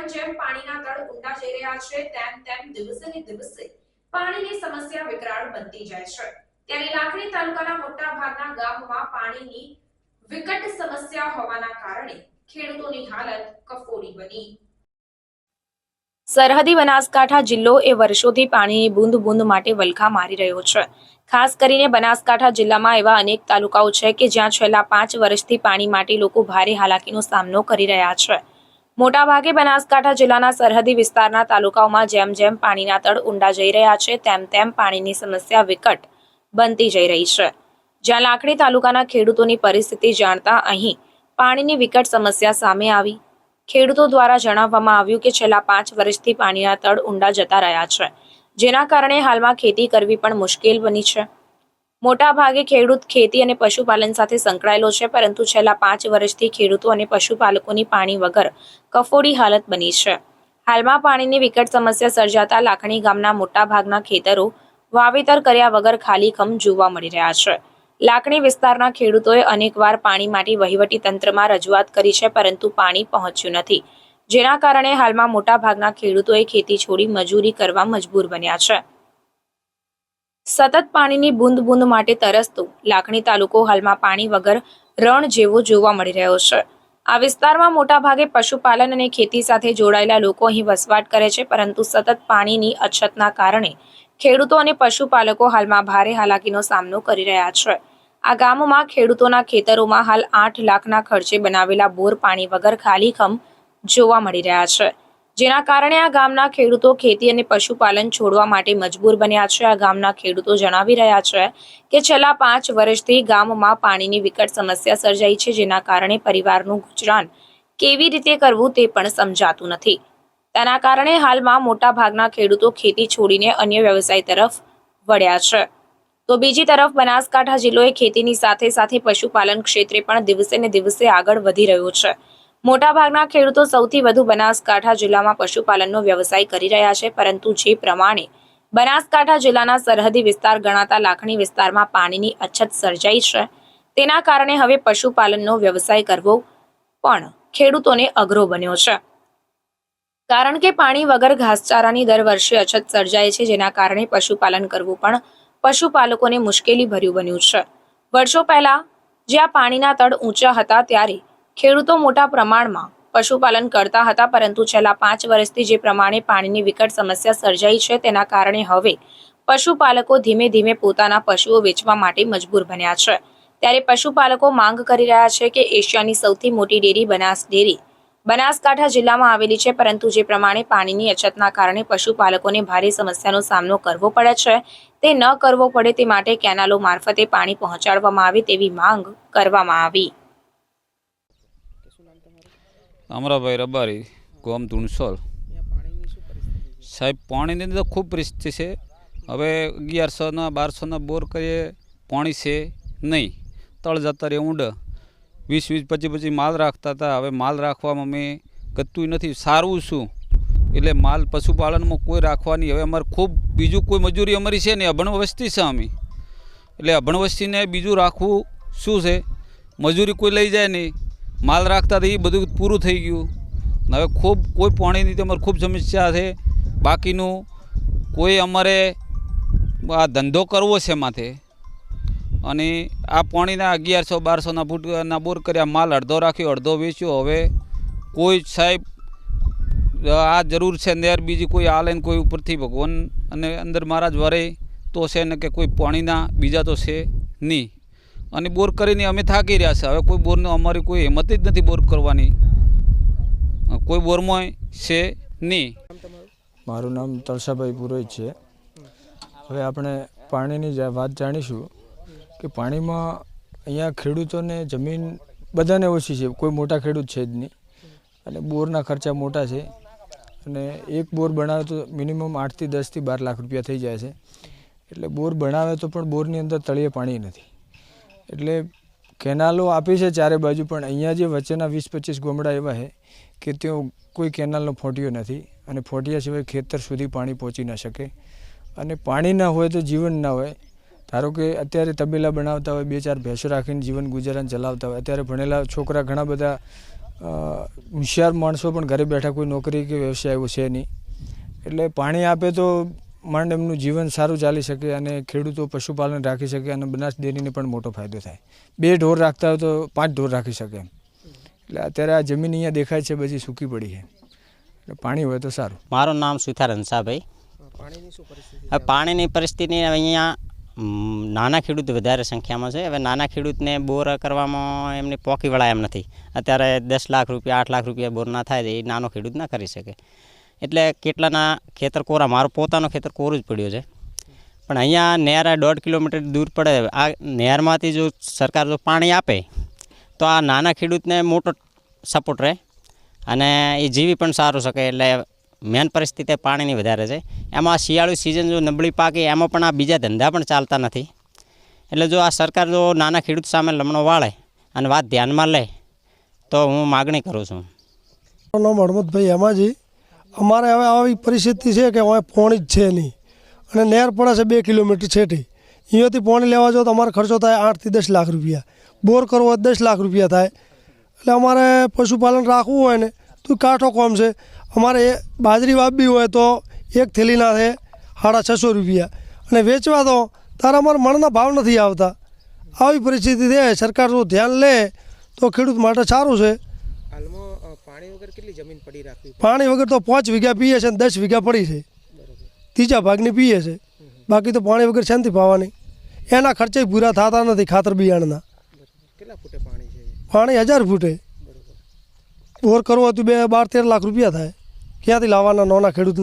જેમ જેમ પાણીના તળ ઊંડા જઈ રહ્યા છે, તેમ તેમ દિવસે ને દિવસે પાણીની સમસ્યા વિકરાળ બનતી જાય છે. ત્યારે લાખણી તાલુકાના મોટા ભાગના ગામમાં પાણીની વિકટ સમસ્યા હોવાના કારણે ખેડૂતોની હાલત કફોડી બની. સરહદી બનાસકાંઠા જિલ્લો એ વર્ષોથી પાણીની બૂંદ બૂંદ માટે વલખા મારી રહ્યો છે. ખાસ કરીને બનાસકાંઠા જિલ્લામાં એવા અનેક તાલુકાઓ છે કે જ્યાં છેલ્લા પાંચ વર્ષથી પાણી માટે લોકો ભારે હાલાકીનો સામનો કરી રહ્યા છે. મોટાભાગે બનાસકાંઠા જિલ્લાના સરહદી વિસ્તારના તાલુકાઓમાં જેમ જેમ પાણીના તળ ઊંડા જઈ રહ્યા છે, તેમ તેમ પાણીની સમસ્યા વિકટ બનતી જઈ રહી છે. જ્યાં લાકડી તાલુકાના ખેડૂતોની પરિસ્થિતિ જાણતા અહીં પાણીની વિકટ સમસ્યા સામે આવી. ખેડૂતો દ્વારા જણાવવામાં આવ્યું કે છેલ્લા પાંચ વર્ષથી પાણીના તળ ઊંડા જતા રહ્યા છે. જેના કારણે હાલમાં ખેતી કરવી પણ મુશ્કેલ બની છે. મોટા ભાગે ખેડૂત ખેતી અને પશુપાલન સાથે સંકળાયેલો છે, પરંતુ છેલ્લા પાંચ વર્ષથી ખેડૂતો અને પશુપાલકોની પાણી વગર કફોડી હાલત બની છે. હાલમાં પાણીની વિકટ સમસ્યા સર્જાતા લાખણી ગામના મોટા ભાગના ખેતરો વાવેતર કર્યા વગર ખાલીખમ જોવા મળી રહ્યા છે. લાકણી વિસ્તારના ખેડૂતોએ અનેકવાર પાણી માટે વહીવટી તંત્રમાં રજૂઆત કરી છે, પરંતુ પાણી પહોંચ્યું નથી, જેના કારણે હાલમાં મોટા ભાગના ખેડૂતોએ ખેતી છોડી મજૂરી કરવા મજબૂર બન્યા છે. સતત પાણીની બૂંદ બૂંદ માટે તરસતો. લાખણી તાલુકો હાલમાં પાણી વગર રણ જેવો જોવા મળી રહ્યો છે. આ વિસ્તારમાં મોટાભાગે પશુપાલન અને ખેતી સાથે જોડાયેલા લોકો અહીં વસવાટ કરે છે, પરંતુ સતત પાણીની અછતના કારણે ખેડૂતો અને પશુપાલકો હાલમાં ભારે હાલાકીનો સામનો કરી રહ્યા છે. આ ગામમાં ખેડૂતોના ખેતરોમાં હાલ આઠ લાખના ખર્ચે બનાવેલા બોર પાણી વગર ખાલીખમ જોવા મળી રહ્યા છે. જેના કારણે આ ગામના ખેડૂતો ખેતી અને પશુપાલન છોડવા માટે મજબૂર બન્યા છે. આ ગામના ખેડૂતો જણાવી રહ્યા છે કે છેલ્લા પાંચ વર્ષથી ગામમાં પાણીની વિકટ સમસ્યા સર્જાઈ છે, જેના કારણે પરિવારનું ગુજરાન કેવી રીતે કરવું તે પણ સમજાતું નથી. તેના કારણે હાલમાં મોટા ભાગના ખેડૂતો ખેતી છોડીને અન્ય વ્યવસાય તરફ વળ્યા છે. તો બીજી તરફ બનાસકાંઠા જિલ્લો ખેતીની સાથે સાથે પશુપાલન ક્ષેત્રે પણ દિવસે ને દિવસે આગળ વધી રહ્યો છે. મોટાભાગના ખેડૂતો સૌથી વધુ બનાસકાંઠા જિલ્લામાં પશુપાલનનો વ્યવસાય કરી રહ્યા છે, પરંતુ જે પ્રમાણે બનાસકાંઠા જિલ્લાના સરહદી વિસ્તાર ગણાતા લાખણી વિસ્તારમાં પાણીની અછત સર્જાઈ છે, તેના કારણે હવે પશુપાલનનો વ્યવસાય કરવો પણ ખેડૂતોને અઘરો બન્યો છે. કારણ કે પાણી વગર ઘાસચારાની દર વર્ષે અછત સર્જાય છે, જેના કારણે પશુપાલન કરવું પણ પશુપાલકોને મુશ્કેલી ભર્યું બન્યું છે. વર્ષો પહેલા જ્યાં પાણીના તળ ઊંચા હતા, ત્યારે ખેડૂતો મોટા પ્રમાણમાં પશુપાલન કરતા હતા, પરંતુ છેલ્લા પાંચ વર્ષથી જે પ્રમાણે પાણીની વિકટ સમસ્યા સર્જાઈ છે, તેના કારણે હવે પશુપાલકો ધીમે ધીમે પોતાના પશુઓ વેચવા માટે મજબૂર બન્યા છે. ત્યારે પશુપાલકો માંગ કરી રહ્યા છે કે એશિયાની સૌથી મોટી ડેરી બનાસ ડેરી બનાસકાંઠા જિલ્લામાં આવેલી છે, પરંતુ જે પ્રમાણે પાણીની અછતના કારણે પશુપાલકોને ભારે સમસ્યાનો સામનો કરવો પડે છે, તે ન કરવો પડે તે માટે કેનાલો મારફતે પાણી પહોંચાડવામાં આવે તેવી માંગ કરવામાં આવી. અમરાભાઈ રબારી ગોમ ધૂણસોલ. સાહેબ પાણીની અંદર ખૂબ પરિસ્થિતિ છે. હવે અગિયારસોના બારસોના બોર કરીએ પાણી છે નહીં. તળ જતા રહે ઊંડ. વીસ વીસ પચીસ પચીસ માલ રાખતા હતા. હવે માલ રાખવામાં મેં ગતું નથી. સારું શું? એટલે માલ પશુપાલનમાં કોઈ રાખવાની હવે અમારે ખૂબ બીજું કોઈ મજૂરી અમારી છે નહીં. અભણ વસ્તી છે અમે. એટલે અભણ વસ્તીને બીજું રાખવું શું છે? મજૂરી કોઈ લઈ જાય નહીં. માલ રાખતા હતા એ બધું પૂરું થઈ ગયું. હવે ખૂબ, કોઈ પાણીની તો અમારે ખૂબ સમસ્યા છે. બાકીનું કોઈ અમારે આ ધંધો કરવો છે માથે. અને આ પાણીના અગિયારસો, બારસોના ફૂટના બોર કર્યા, માલ અડધો રાખ્યો, અડધો વેચ્યો. હવે કોઈ સાહેબ, આ જરૂર છે નેર બીજી કોઈ આલે કોઈ ઉપરથી ભગવાન અને અંદર મહારાજ વરે તો છે ને કે કોઈ પાણીના બીજા તો છે નહીં. અને બોર કરીને અમે થાકી રહ્યા છે. હવે કોઈ બોરનો અમારી કોઈ હિંમત જ નથી બોર કરવાની. કોઈ બોરમાં છે નહીં. મારું નામ તલસાભાઈ પુરોહિત છે. હવે આપણે પાણીની જા- વાત જાણીશું કે પાણીમાં અહીંયા ખેડૂતોને જમીન બધાને ઓછી છે. કોઈ મોટા ખેડૂત છે જ નહીં. અને બોરના ખર્ચા મોટા છે. અને એક બોર બનાવે તો મિનિમમ આઠથી દસથી બાર લાખ રૂપિયા થઈ જાય છે. એટલે બોર બનાવે તો પણ બોરની અંદર તળિયે પાણી નથી. એટલે કેનાલો આપી છે ચારે બાજુ, પણ અહીંયા જે વચ્ચેના વીસ પચીસ ગોમડા એવા છે કે ત્યાં કોઈ કેનાલનો ફોટિયો નથી અને ફોટિયા સિવાય ખેતર સુધી પાણી પહોંચી ન શકે. અને પાણી ના હોય તો જીવન ના હોય. ધારો કે અત્યારે તબેલા બનાવતા હોય, બે ચાર ભેંસો રાખીને જીવન ગુજરાન ચલાવતા હોય. અત્યારે ભણેલા છોકરા ઘણા બધા હોશિયાર માણસો પણ ઘરે બેઠા કોઈ નોકરી કે વ્યવસાય એવો છે નહીં. એટલે પાણી આપે તો માંડ એમનું જીવન સારું ચાલી શકે અને ખેડૂતો પશુપાલન રાખી શકે અને બનાસ ડેરીને પણ મોટો ફાયદો થાય. બે ઢોર રાખતા હોય તો પાંચ ઢોર રાખી શકે એમ. એટલે અત્યારે આ જમીન અહીંયા દેખાય છે બધી સૂકી પડી છે. એટલે પાણી હોય તો સારું. મારું નામ સુથાર હંસાભાઈ. પાણીની પરિસ્થિતિ અહીંયા નાના ખેડૂત વધારે સંખ્યામાં છે. હવે નાના ખેડૂતને બોર કરવામાં એમને પોકી વળાય એમ નથી. અત્યારે દસ લાખ રૂપિયા આઠ લાખ રૂપિયા બોર ના થાય એ નાનો ખેડૂત ના કરી શકે. એટલે કેટલાના ખેતર કોરા મારું પોતાનું ખેતર કોરું જ પડ્યું છે. પણ અહીંયા નહેર દોઢ કિલોમીટર દૂર પડે. આ નહેરમાંથી જો સરકાર જો પાણી આપે, તો આ નાના ખેડૂતને મોટો સપોર્ટ રહે અને એ જીવી પણ સારું શકે. એટલે મેન પરિસ્થિતિ પાણીની વધારે છે. એમાં શિયાળુ સિઝન જો નબળી પાકે, એમાં પણ આ બીજા ધંધા પણ ચાલતા નથી. એટલે જો આ સરકાર જો નાના ખેડૂત સામે લમણો વાળે અને વાત ધ્યાનમાં લે, તો હું માગણી કરું છું. નામ હળમતભાઈ હેમાજી. અમારે હવે આવી પરિસ્થિતિ છે કે હવે પોણી જ છે નહીં. અને નહેર પડે છે બે કિલોમીટર છેટી. અહીંયાથી પોણી લેવા જાઓ તો અમારે ખર્ચો થાય આઠથી દસ લાખ રૂપિયા. બોર કરવો દસ લાખ રૂપિયા થાય. એટલે અમારે પશુપાલન રાખવું હોય ને તો કાંઠો કોમ છે. અમારે બાજરી વાપવી હોય તો એક થેલીના છે સાડા છસો રૂપિયા. અને વેચવા તો તારે અમારા મણના ભાવ નથી આવતા. આવી પરિસ્થિતિ છે, સરકાર જો ધ્યાન લે તો ખેડૂત માટે સારું છે હાલમાં અ, પાણી વગર કેટલી જમીન પડી રાખવી પાણી વગર તો પાંચ વીઘા પીએ છે અને દસ વીઘા પડી છે. ત્રીજા ભાગની પીએ છે. બાકી તો પાણી વગર શાંતિ પાવાની. એના ખર્ચે પૂરા થતા નથી ખાતર બિયાણના. કેટલા ફૂટે પાણી છે પાણી હજાર ફૂટે. બોર કરવો હતું બે બાર તેર લાખ રૂપિયા થાય. ક્યાંથી લાવવાના નાના ખેડૂતને?